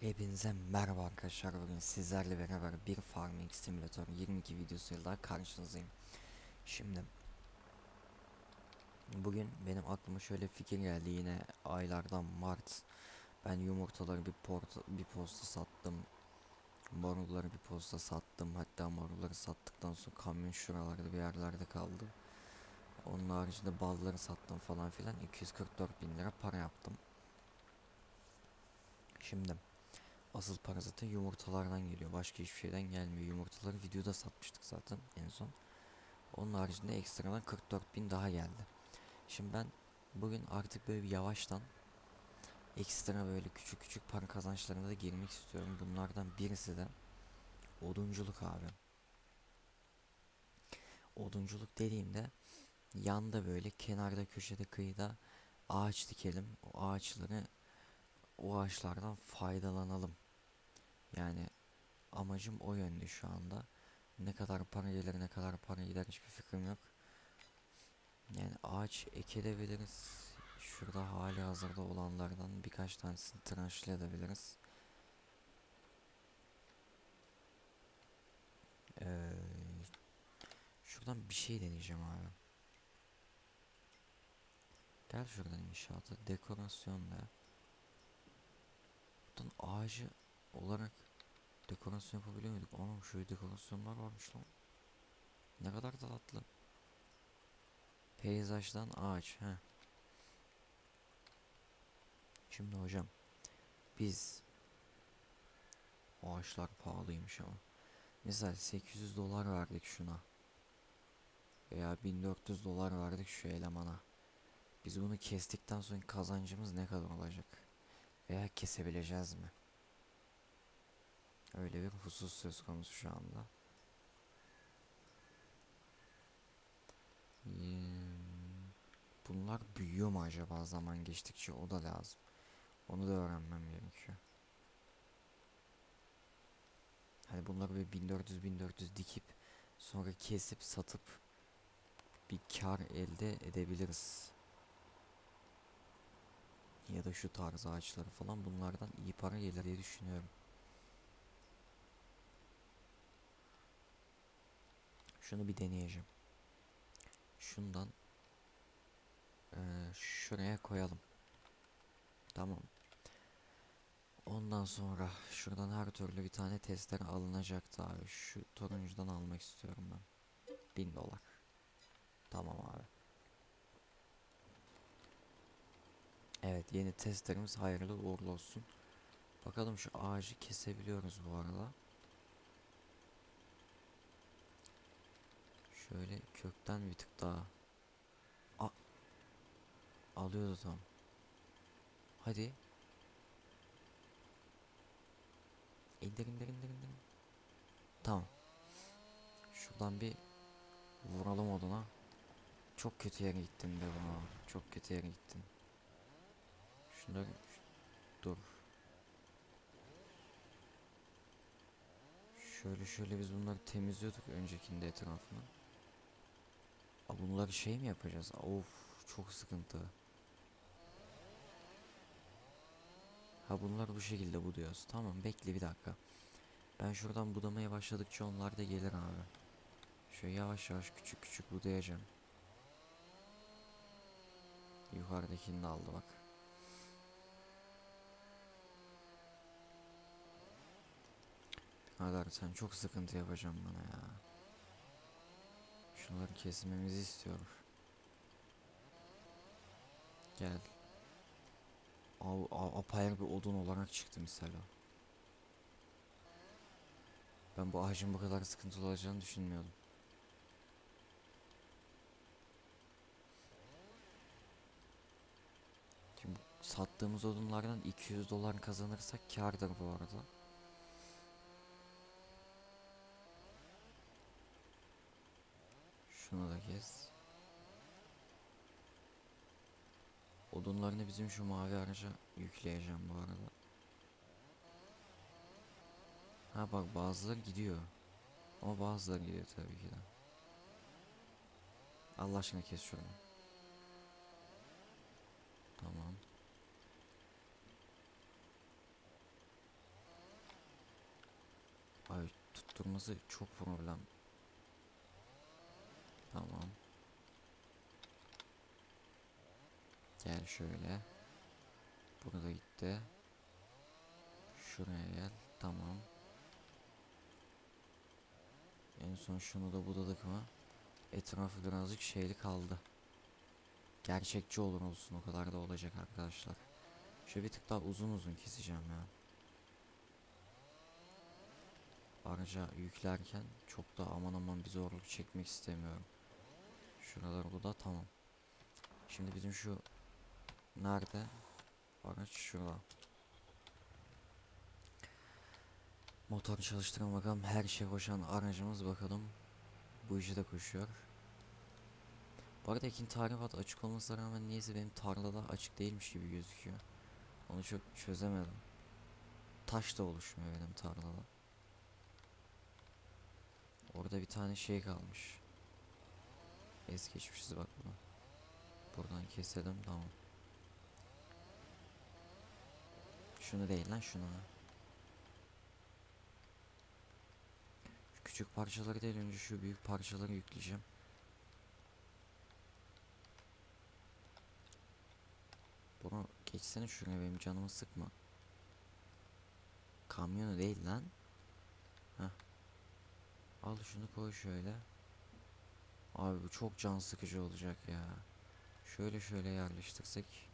Hepinize merhaba arkadaşlar bugün sizlerle beraber bir Farming Simulator 22 videosuyla karşınızdayım. Şimdi bugün benim aklıma şöyle fikir geldi yine aylardan Mart ben yumurtaları bir porta, bir posta sattım marulları bir posta sattım hatta marulları sattıktan sonra kamyon şuralarda bir yerlerde kaldı. Onun haricinde balları sattım falan filan 244 bin lira para yaptım. Şimdi Asıl para zaten yumurtalardan geliyor. Başka hiçbir şeyden gelmiyor. Yumurtaları videoda satmıştık zaten en son. Onun haricinde ekstradan 44 bin daha geldi. Şimdi ben bugün artık böyle bir yavaştan ekstra böyle küçük küçük para kazançlarına da girmek istiyorum. Bunlardan birisi de odunculuk abi. Odunculuk dediğimde yanda böyle kenarda köşede kıyıda ağaç dikelim. O ağaçları o ağaçlardan faydalanalım. Yani amacım o yönde şu anda. Ne kadar para gelir ne kadar para gider hiçbir fikrim yok. Yani ağaç ekebiliriz. Şurada hali hazırda olanlardan birkaç tanesini tıraşlayabiliriz. Ee, şuradan bir şey deneyeceğim abi. Gel şuradan inşaata dekorasyon da. Buradan ağacı olarak dekorasyon yapabiliyor muyduk? Anam şöyle dekorasyonlar varmış lan. Ne kadar da tatlı. Peyzajdan ağaç. He. Şimdi hocam biz ağaçlar pahalıymış ama. Mesela 800 dolar verdik şuna. Veya 1400 dolar verdik şu elemana. Biz bunu kestikten sonra kazancımız ne kadar olacak? Veya kesebileceğiz mi? Öyle bir husus söz konusu şu anda. Hmm, Bunlar büyüyor mu acaba zaman geçtikçe o da lazım. Onu da öğrenmem gerekiyor. Hani bunları böyle 1400 1400 dikip sonra kesip satıp bir kar elde edebiliriz. Ya da şu tarz ağaçları falan bunlardan iyi para gelir diye düşünüyorum. Şunu bir deneyeceğim. Şundan eee, şuraya koyalım. Tamam. Ondan sonra şuradan her türlü bir tane testere alınacaktı abi. Şu turuncudan almak istiyorum ben. 1000 dolar. Tamam abi. Evet yeni testerimiz hayırlı uğurlu olsun. Bakalım şu ağacı kesebiliyoruz bu arada. Şöyle kökten bir tık daha. A alıyordu tam. Hadi. İndir indir indir indir. Tamam. Şuradan bir vuralım oduna. Çok kötü yere gittin de buna. Çok kötü yere gittin. Şunları dur. Şöyle şöyle biz bunları temizliyorduk öncekinde etrafını. Bunları şey mi yapacağız? Of çok sıkıntı. Ha bunlar bu şekilde buduyoruz. Tamam bekle bir dakika. Ben şuradan budamaya başladıkça onlar da gelir abi. Şöyle yavaş yavaş küçük küçük budayacağım. Yukarıdakini de aldı bak. Kadar sen çok sıkıntı yapacaksın bana ya. Şunları kesmemizi istiyor. Gel. Av, av, apayrı bir odun olarak çıktı misal o. Ben bu ağacın bu kadar sıkıntılı olacağını düşünmüyordum. Şimdi sattığımız odunlardan 200 dolar kazanırsak kârdır bu arada. odunlarını bizim şu mavi araca yükleyeceğim bu arada. Ha bak bazıları gidiyor. Ama bazıları gidiyor tabii ki de. Allah aşkına kes şunu. Tamam. Ay tutturması çok problem. Tamam. Gel şöyle. Burada gitti. Şuraya gel. Tamam. En son şunu da budadık mı? Etrafı birazcık şeyli kaldı. Gerçekçi olur olsun o kadar da olacak arkadaşlar. Şöyle bir tık daha uzun uzun keseceğim ya. Araca yüklerken çok da aman aman bir zorluk çekmek istemiyorum. Şuralar bu da tamam. Şimdi bizim şu nerede? Araç şurada. Motor çalıştıralım bakalım. Her şey koşan aracımız bakalım. Bu işi de koşuyor. Bu arada ikinci tahribat açık olmasına rağmen niyeyse benim tarlada açık değilmiş gibi gözüküyor. Onu çok çözemedim. Taş da oluşmuyor benim tarlada. Orada bir tane şey kalmış. Es geçmişiz bak bunu. Buradan keselim tamam. Şunu değil lan şunu. Şu küçük parçaları değil önce şu büyük parçaları yükleyeceğim. Bunu geçsene şuraya benim canımı sıkma. Kamyonu değil lan. Heh. Al şunu koy şöyle. Abi bu çok can sıkıcı olacak ya. Şöyle şöyle yerleştirsek.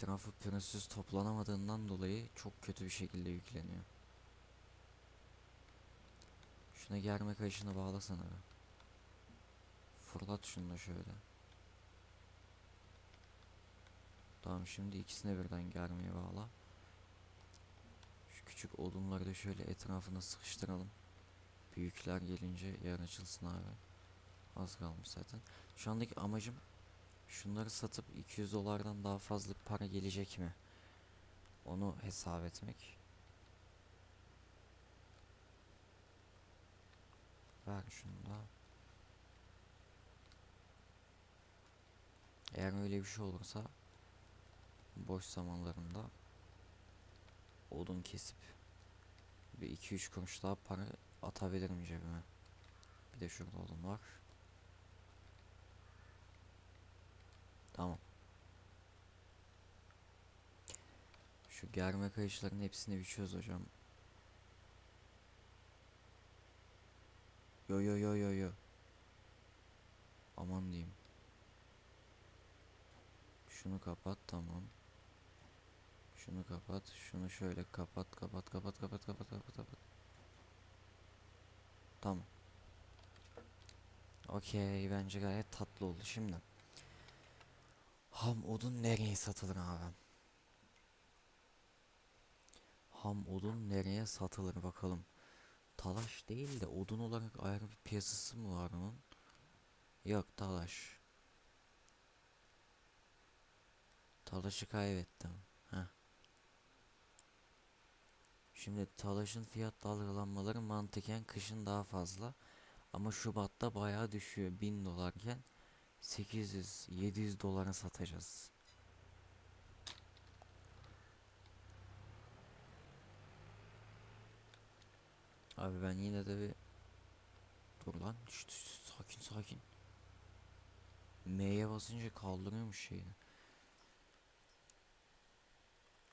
Etrafı pürüzsüz toplanamadığından dolayı çok kötü bir şekilde yükleniyor. Şuna germe kayışını bağlasana be. Fırlat şunu da şöyle. Tamam şimdi ikisine birden germeye bağla. Şu küçük odunları da şöyle etrafına sıkıştıralım. Büyükler gelince yer açılsın abi. Az kalmış zaten. Şu andaki amacım şunları satıp 200 dolardan daha fazla para gelecek mi? Onu hesap etmek. Ver şunu da. Eğer öyle bir şey olursa boş zamanlarımda odun kesip bir 2-3 kuruş daha para atabilirim cebime. Bir de şurada odun var. Tamam. Şu germe kayışların hepsini çöz hocam. Yo yo yo yo yo. Aman diyeyim. Şunu kapat tamam. Şunu kapat. Şunu şöyle kapat kapat kapat kapat kapat kapat kapat. Tamam. Okey bence gayet tatlı oldu şimdi. Ham odun nereye satılır abi? Ham odun nereye satılır bakalım. Talaş değil de odun olarak ayrı bir piyasası mı var onun? Yok talaş. Talaş'ı kaybettim. Heh. Şimdi Talaş'ın fiyat dalgalanmaları mantıken kışın daha fazla. Ama Şubat'ta bayağı düşüyor. 1000 dolarken 800-700 dolara satacağız. Abi ben yine de bir Dur lan şşt, sakin sakin. M'ye basınca kaldırıyormuş şeyini.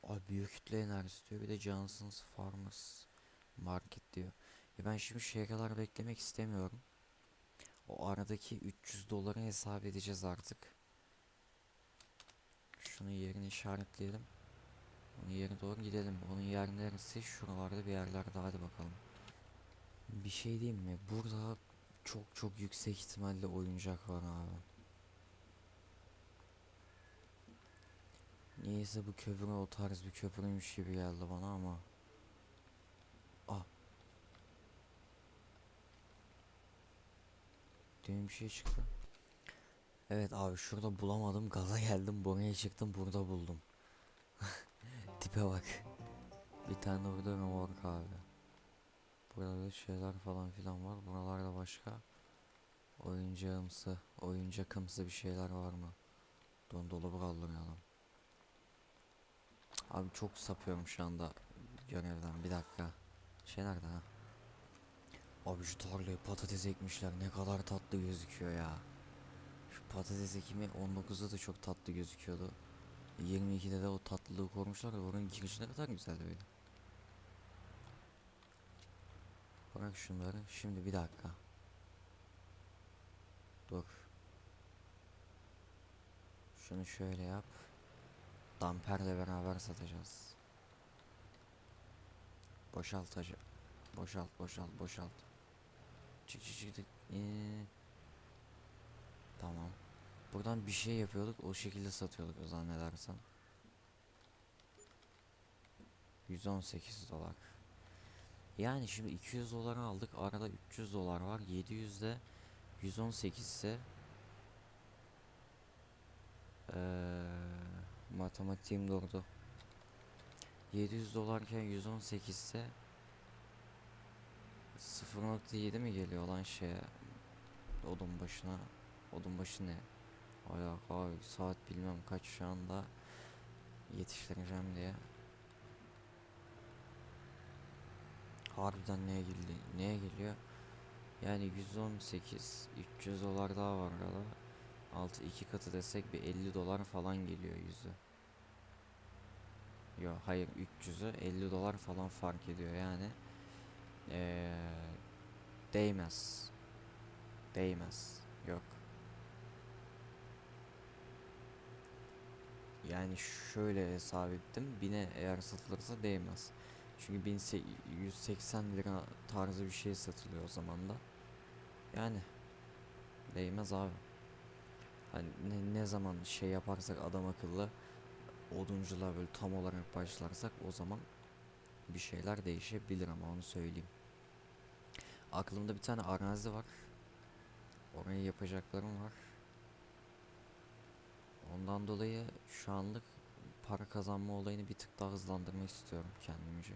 Abi büyük kütle enerjisi diyor bir de Johnson's Farmers Market diyor. Ya ben şimdi şeye kadar beklemek istemiyorum o aradaki 300 doları hesap edeceğiz artık şunun yerini işaretleyelim onun yerine doğru gidelim onun yer neresi şuralarda bir yerlerde hadi bakalım bir şey diyeyim mi? Burada çok çok yüksek ihtimalle oyuncak var abi. Niyeyse bu köprü o tarz bir köprüymüş gibi geldi bana ama. Ah. Demin bir şey çıktı. Evet abi şurada bulamadım gaza geldim buraya çıktım burada buldum. Tipe bak. Bir tane orada remork abi. Burada şeyler falan filan var. Buralarda başka oyuncağımsı, oyuncakımsı bir şeyler var mı? Don dolabı kaldırmayalım. Abi çok sapıyorum şu anda görevden bir dakika. Şey nerede ha? Abi şu tarlaya patates ekmişler ne kadar tatlı gözüküyor ya. Şu patates ekimi 19'da da çok tatlı gözüküyordu. 22'de de o tatlılığı korumuşlar da oranın girişi ne kadar güzel böyle. Bırak şunları şimdi bir dakika. Dur. Şunu şöyle yap. Damperle beraber satacağız. Boşalt hacı. Boşalt boşalt boşalt. Çık çık çık. Ee, tamam. Buradan bir şey yapıyorduk o şekilde satıyorduk o zannedersem. 118 dolar. Yani şimdi 200 dolar aldık. Arada 300 dolar var. 700 de 118 ise eee matematiğim durdu. 700 dolarken 118 ise 0.7 mi geliyor lan şeye? Odun başına. Odun başı ne? Alaka abi saat bilmem kaç şu anda. Yetiştireceğim diye. Harbiden neye geldi neye geliyor? Yani 118 300 dolar daha var arada. Altı iki katı desek bir 50 dolar falan geliyor yüzü. Yo hayır 300'ü 50 dolar falan fark ediyor yani değmez. Değmez. Yok. Yani şöyle hesap ettim. Bine eğer satılırsa değmez. Çünkü 1180 lira tarzı bir şey satılıyor o zaman da. Yani değmez abi. Hani ne, ne zaman şey yaparsak adam akıllı odunculuğa böyle tam olarak başlarsak o zaman bir şeyler değişebilir ama onu söyleyeyim. Aklımda bir tane arazi var. Orayı yapacaklarım var. Ondan dolayı şu anlık para kazanma olayını bir tık daha hızlandırmak istiyorum kendimce.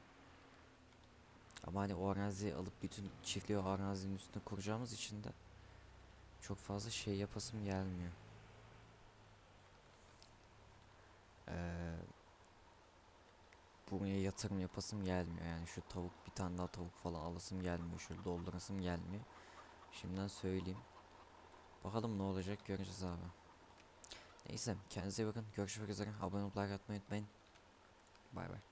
Ama hani o araziyi alıp bütün çiftliği o arazinin üstüne kuracağımız için de çok fazla şey yapasım gelmiyor. Eee buraya yatırım yapasım gelmiyor. Yani şu tavuk bir tane daha tavuk falan alasım gelmiyor şöyle doldurasım gelmiyor. Şimdiden söyleyeyim. Bakalım ne olacak göreceğiz abi. Neyse kendinize iyi bakın. Görüşmek üzere. Abone olup like atmayı unutmayın. Bay bay